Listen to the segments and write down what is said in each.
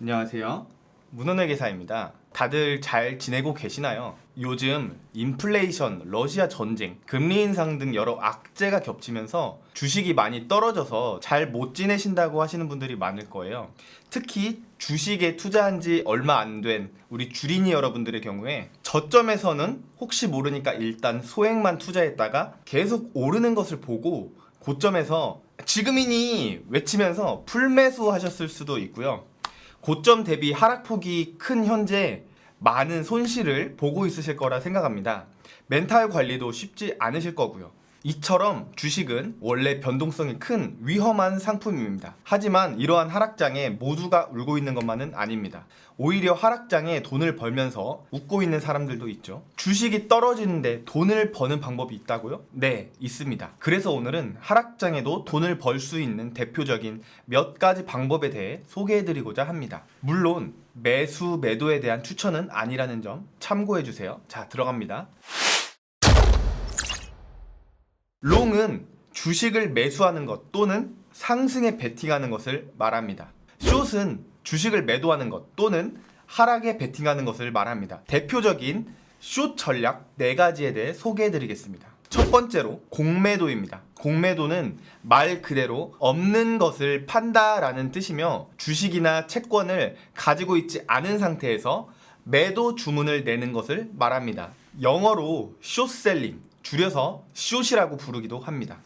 안녕하세요. 문헌의 기사입니다. 다들 잘 지내고 계시나요? 요즘 인플레이션, 러시아 전쟁, 금리 인상 등 여러 악재가 겹치면서 주식이 많이 떨어져서 잘 못 지내신다고 하시는 분들이 많을 거예요. 특히 주식에 투자한 지 얼마 안 된 우리 주린이 여러분들의 경우에 저점에서는 혹시 모르니까 일단 소액만 투자했다가 계속 오르는 것을 보고 고점에서 지금이니 외치면서 풀매수 하셨을 수도 있고요. 고점 대비 하락폭이 큰 현재 많은 손실을 보고 있으실 거라 생각합니다. 멘탈 관리도 쉽지 않으실 거고요. 이처럼 주식은 원래 변동성이 큰 위험한 상품입니다. 하지만 이러한 하락장에 모두가 울고 있는 것만은 아닙니다. 오히려 하락장에 돈을 벌면서 웃고 있는 사람들도 있죠. 주식이 떨어지는데 돈을 버는 방법이 있다고요? 네, 있습니다. 그래서 오늘은 하락장에도 돈을 벌 수 있는 대표적인 몇 가지 방법에 대해 소개해드리고자 합니다. 물론 매수, 매도에 대한 추천은 아니라는 점 참고해주세요. 자, 들어갑니다. 롱은 주식을 매수하는 것 또는 상승에 베팅하는 것을 말합니다. 숏은 주식을 매도하는 것 또는 하락에 베팅하는 것을 말합니다. 대표적인 숏 전략 4가지에 대해 소개해 드리겠습니다. 첫 번째로 공매도입니다. 공매도는 말 그대로 없는 것을 판다라는 뜻이며 주식이나 채권을 가지고 있지 않은 상태에서 매도 주문을 내는 것을 말합니다. 영어로 숏셀링, 줄여서 숏이라고 부르기도 합니다.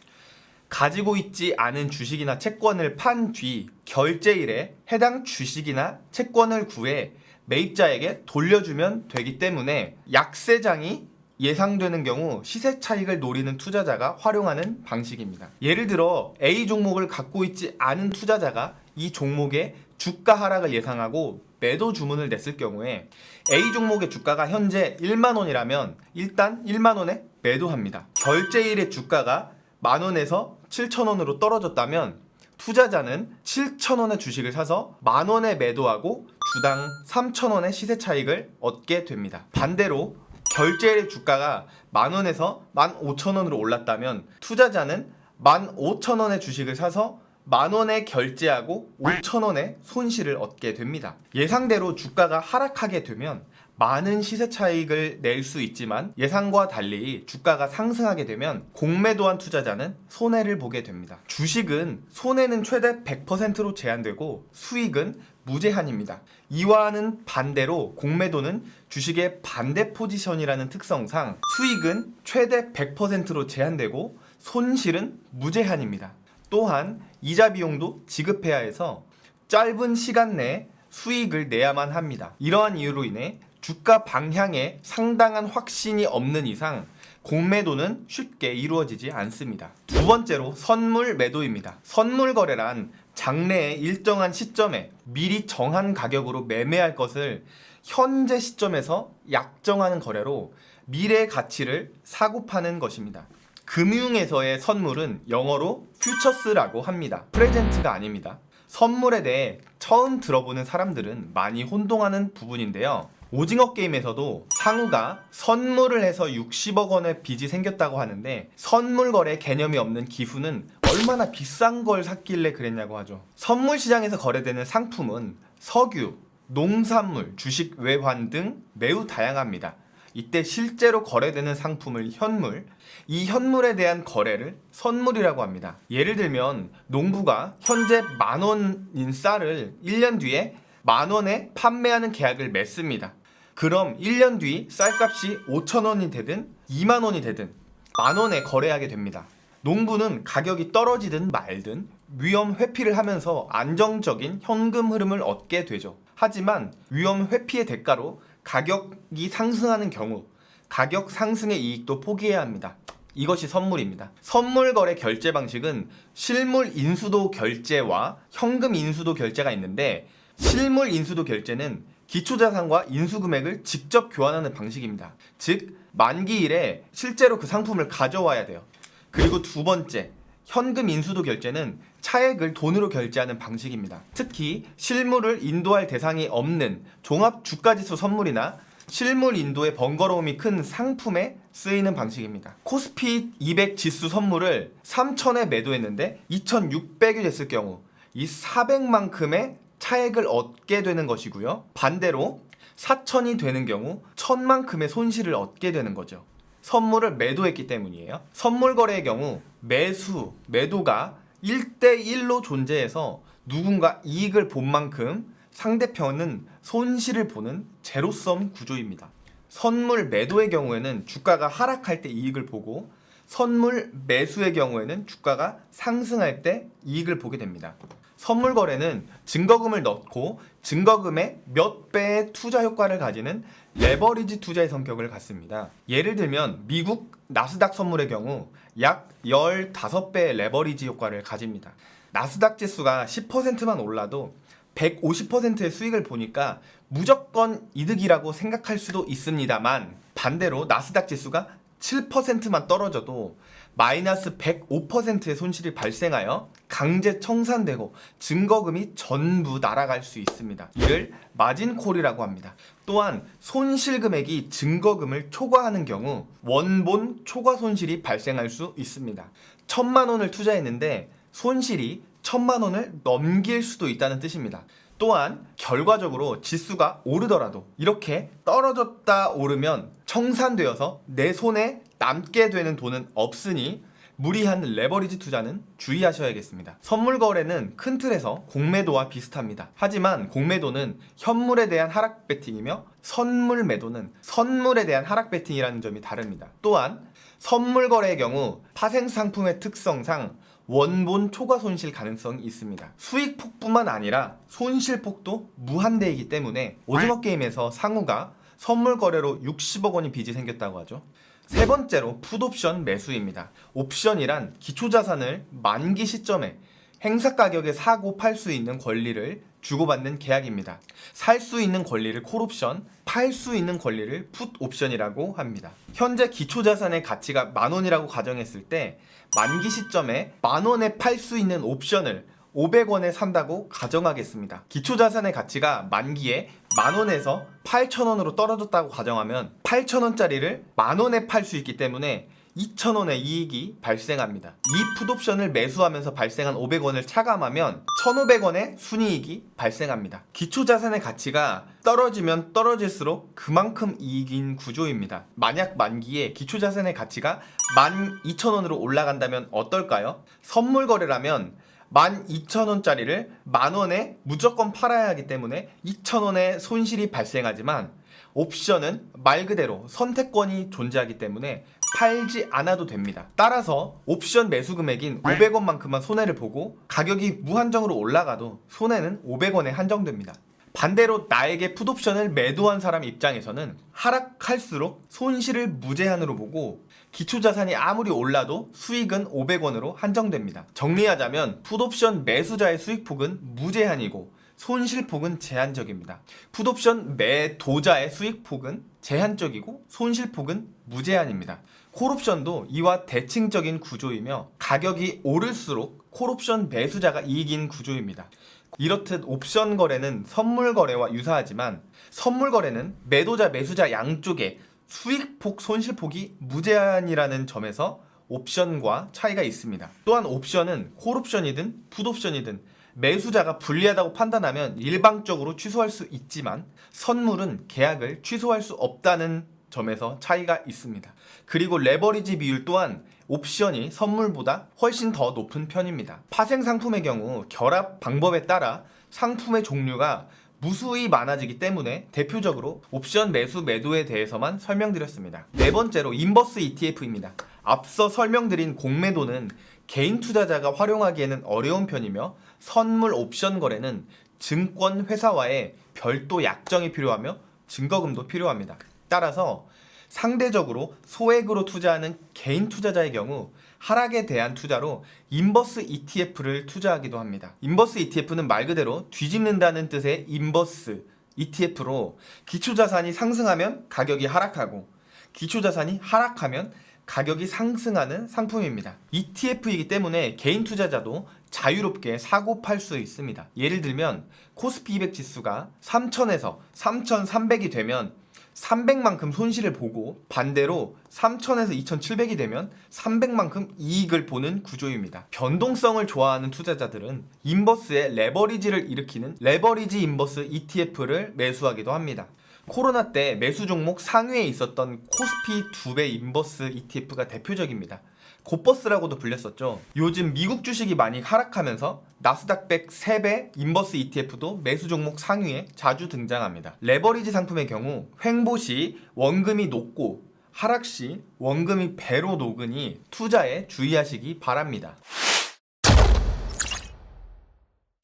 가지고 있지 않은 주식이나 채권을 판 뒤 결제일에 해당 주식이나 채권을 구해 매입자에게 돌려주면 되기 때문에 약세장이 예상되는 경우 시세 차익을 노리는 투자자가 활용하는 방식입니다. 예를 들어 A 종목을 갖고 있지 않은 투자자가 이 종목의 주가 하락을 예상하고 매도 주문을 냈을 경우에 A 종목의 주가가 현재 1만 원이라면 일단 1만 원에 매도합니다. 결제일의 주가가 만 원에서 7천 원으로 떨어졌다면 투자자는 7천 원의 주식을 사서 만 원에 매도하고 주당 3천 원의 시세 차익을 얻게 됩니다. 반대로 결제일의 주가가 만 원에서 만 5천 원으로 올랐다면 투자자는 만 5천 원의 주식을 사서 만 원에 결제하고 5천 원의 손실을 얻게 됩니다. 예상대로 주가가 하락하게 되면 많은 시세 차익을 낼 수 있지만 예상과 달리 주가가 상승하게 되면 공매도한 투자자는 손해를 보게 됩니다. 주식은 손해는 최대 100%로 제한되고 수익은 무제한입니다. 이와는 반대로 공매도는 주식의 반대 포지션이라는 특성상 수익은 최대 100%로 제한되고 손실은 무제한입니다. 또한 이자 비용도 지급해야 해서 짧은 시간 내에 수익을 내야만 합니다. 이러한 이유로 인해 주가 방향에 상당한 확신이 없는 이상 공매도는 쉽게 이루어지지 않습니다. 두 번째로 선물 매도입니다. 선물 거래란 장래의 일정한 시점에 미리 정한 가격으로 매매할 것을 현재 시점에서 약정하는 거래로 미래 가치를 사고 파는 것입니다. 금융에서의 선물은 영어로 퓨처스라고 합니다. 프레젠트가 아닙니다. 선물에 대해 처음 들어보는 사람들은 많이 혼동하는 부분인데요. 오징어 게임에서도 상우가 선물을 해서 60억 원의 빚이 생겼다고 하는데 선물 거래 개념이 없는 기후는 얼마나 비싼 걸 샀길래 그랬냐고 하죠. 선물 시장에서 거래되는 상품은 석유, 농산물, 주식 외환 등 매우 다양합니다. 이때 실제로 거래되는 상품을 현물, 이 현물에 대한 거래를 선물이라고 합니다. 예를 들면 농부가 현재 만 원인 쌀을 1년 뒤에 만 원에 판매하는 계약을 맺습니다. 그럼 1년 뒤 쌀값이 5천 원이 되든 2만 원이 되든 만 원에 거래하게 됩니다. 농부는 가격이 떨어지든 말든 위험 회피를 하면서 안정적인 현금 흐름을 얻게 되죠. 하지만 위험 회피의 대가로 가격이 상승하는 경우 가격 상승의 이익도 포기해야 합니다. 이것이 선물입니다. 선물 거래 결제 방식은 실물 인수도 결제와 현금 인수도 결제가 있는데 실물 인수도 결제는 기초자산과 인수금액을 직접 교환하는 방식입니다. 즉 만기일에 실제로 그 상품을 가져와야 돼요. 그리고 두 번째 현금 인수도 결제는 차액을 돈으로 결제하는 방식입니다. 특히 실물을 인도할 대상이 없는 종합 주가지수 선물이나 실물 인도의 번거로움이 큰 상품에 쓰이는 방식입니다. 코스피 200 지수 선물을 3,000에 매도했는데 2,600이 됐을 경우 이 400만큼의 차액을 얻게 되는 것이고요. 반대로 4천이 되는 경우 천만큼의 손실을 얻게 되는 거죠. 선물을 매도했기 때문이에요. 선물 거래의 경우 매수, 매도가 1대1로 존재해서 누군가 이익을 본 만큼 상대편은 손실을 보는 제로섬 구조입니다. 선물 매도의 경우에는 주가가 하락할 때 이익을 보고 선물 매수의 경우에는 주가가 상승할 때 이익을 보게 됩니다. 선물 거래는 증거금을 넣고 증거금의 몇 배의 투자 효과를 가지는 레버리지 투자의 성격을 갖습니다. 예를 들면 미국 나스닥 선물의 경우 약 15배의 레버리지 효과를 가집니다. 나스닥 지수가 10%만 올라도 150%의 수익을 보니까 무조건 이득이라고 생각할 수도 있습니다만 반대로 나스닥 지수가 7%만 떨어져도 마이너스 105%의 손실이 발생하여 강제 청산되고 증거금이 전부 날아갈 수 있습니다. 이를 마진콜이라고 합니다. 또한 손실 금액이 증거금을 초과하는 경우 원본 초과 손실이 발생할 수 있습니다. 천만 원을 투자했는데 손실이 천만 원을 넘길 수도 있다는 뜻입니다. 또한 결과적으로 지수가 오르더라도 이렇게 떨어졌다 오르면 청산되어서 내 손에 남게 되는 돈은 없으니 무리한 레버리지 투자는 주의하셔야겠습니다. 선물 거래는 큰 틀에서 공매도와 비슷합니다. 하지만 공매도는 현물에 대한 하락 베팅이며 선물 매도는 선물에 대한 하락 베팅이라는 점이 다릅니다. 또한 선물 거래의 경우 파생 상품의 특성상 원본 초과 손실 가능성이 있습니다. 수익폭뿐만 아니라 손실폭도 무한대이기 때문에 오징어 게임에서 상우가 선물 거래로 60억 원이 빚이 생겼다고 하죠. 세 번째로 풋옵션 매수입니다. 옵션이란 기초자산을 만기 시점에 행사 가격에 사고 팔 수 있는 권리를 주고받는 계약입니다. 살 수 있는 권리를 콜옵션, 팔 수 있는 권리를 풋옵션이라고 합니다. 현재 기초자산의 가치가 만 원이라고 가정했을 때 만기 시점에 만 원에 팔 수 있는 옵션을 500원에 산다고 가정하겠습니다. 기초자산의 가치가 만기에 만 원에서 8천 원으로 떨어졌다고 가정하면 8천 원짜리를 만 원에 팔 수 있기 때문에 2,000원의 이익이 발생합니다. 이 풋옵션을 매수하면서 발생한 500원을 차감하면 1,500원의 순이익이 발생합니다. 기초자산의 가치가 떨어지면 떨어질수록 그만큼 이익인 구조입니다. 만약 만기에 기초자산의 가치가 12,000원으로 올라간다면 어떨까요? 선물 거래라면 12,000원짜리를 만원에 무조건 팔아야 하기 때문에 2,000원의 손실이 발생하지만 옵션은 말 그대로 선택권이 존재하기 때문에 팔지 않아도 됩니다. 따라서 옵션 매수 금액인 500원만큼만 손해를 보고 가격이 무한정으로 올라가도 손해는 500원에 한정됩니다. 반대로 나에게 풋옵션을 매도한 사람 입장에서는 하락할수록 손실을 무제한으로 보고 기초자산이 아무리 올라도 수익은 500원으로 한정됩니다. 정리하자면 풋옵션 매수자의 수익폭은 무제한이고 손실폭은 제한적입니다. 풋옵션 매 도자의 수익폭은 제한적이고 손실폭은 무제한입니다. 콜옵션도 이와 대칭적인 구조이며 가격이 오를수록 콜옵션 매수자가 이익인 구조입니다. 이렇듯 옵션 거래는 선물 거래와 유사하지만 선물 거래는 매도자 매수자 양쪽에 수익폭 손실폭이 무제한이라는 점에서 옵션과 차이가 있습니다. 또한 옵션은 콜옵션이든 풋옵션이든 매수자가 불리하다고 판단하면 일방적으로 취소할 수 있지만 선물은 계약을 취소할 수 없다는 점에서 차이가 있습니다. 그리고 레버리지 비율 또한 옵션이 선물보다 훨씬 더 높은 편입니다. 파생 상품의 경우 결합 방법에 따라 상품의 종류가 무수히 많아지기 때문에 대표적으로 옵션 매수 매도에 대해서만 설명드렸습니다. 네 번째로 인버스 ETF입니다. 앞서 설명드린 공매도는 개인 투자자가 활용하기에는 어려운 편이며 선물 옵션 거래는 증권 회사와의 별도 약정이 필요하며 증거금도 필요합니다. 따라서 상대적으로 소액으로 투자하는 개인 투자자의 경우 하락에 대한 투자로 인버스 ETF를 투자하기도 합니다. 인버스 ETF는 말 그대로 뒤집는다는 뜻의 인버스 ETF로 기초자산이 상승하면 가격이 하락하고 기초자산이 하락하면 가격이 상승하는 상품입니다. ETF이기 때문에 개인 투자자도 자유롭게 사고 팔 수 있습니다. 예를 들면 코스피 200 지수가 3000에서 3300이 되면 300만큼 손실을 보고 반대로 3,000에서 2,700이 되면 300만큼 이익을 보는 구조입니다. 변동성을 좋아하는 투자자들은 인버스의 레버리지를 일으키는 레버리지 인버스 ETF를 매수하기도 합니다. 코로나 때 매수 종목 상위에 있었던 코스피 2배 인버스 ETF가 대표적입니다. 고버스라고도 불렸었죠. 요즘 미국 주식이 많이 하락하면서 나스닥 100 3배 인버스 ETF도 매수 종목 상위에 자주 등장합니다. 레버리지 상품의 경우 횡보 시 원금이 높고 하락 시 원금이 배로 녹으니 투자에 주의하시기 바랍니다.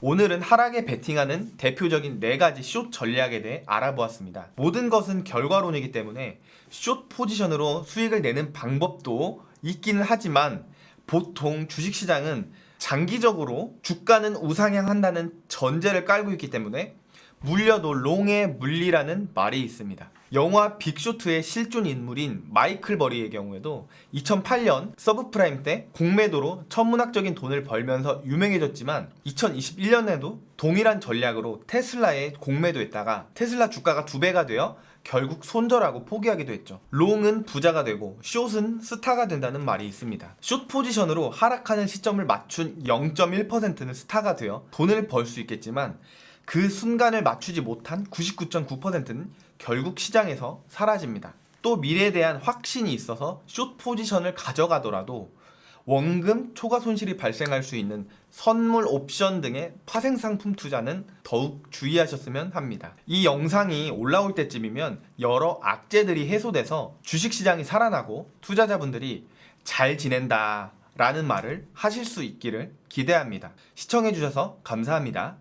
오늘은 하락에 베팅하는 대표적인 네 가지 숏 전략에 대해 알아보았습니다. 모든 것은 결과론이기 때문에 숏 포지션으로 수익을 내는 방법도 있기는 하지만 보통 주식시장은 장기적으로 주가는 우상향한다는 전제를 깔고 있기 때문에 물려도 롱의 물리라는 말이 있습니다. 영화 빅쇼트의 실존 인물인 마이클 버리의 경우에도 2008년 서브프라임 때 공매도로 천문학적인 돈을 벌면서 유명해졌지만 2021년에도 동일한 전략으로 테슬라에 공매도했다가 테슬라 주가가 두 배가 되어 결국 손절하고 포기하기도 했죠. 롱은 부자가 되고 숏은 스타가 된다는 말이 있습니다. 숏 포지션으로 하락하는 시점을 맞춘 0.1%는 스타가 되어 돈을 벌 수 있겠지만 그 순간을 맞추지 못한 99.9%는 결국 시장에서 사라집니다. 또 미래에 대한 확신이 있어서 숏 포지션을 가져가더라도 원금 초과 손실이 발생할 수 있는 선물 옵션 등의 파생 상품 투자는 더욱 주의하셨으면 합니다. 이 영상이 올라올 때쯤이면 여러 악재들이 해소돼서 주식 시장이 살아나고 투자자분들이 잘 지낸다 라는 말을 하실 수 있기를 기대합니다. 시청해 주셔서 감사합니다.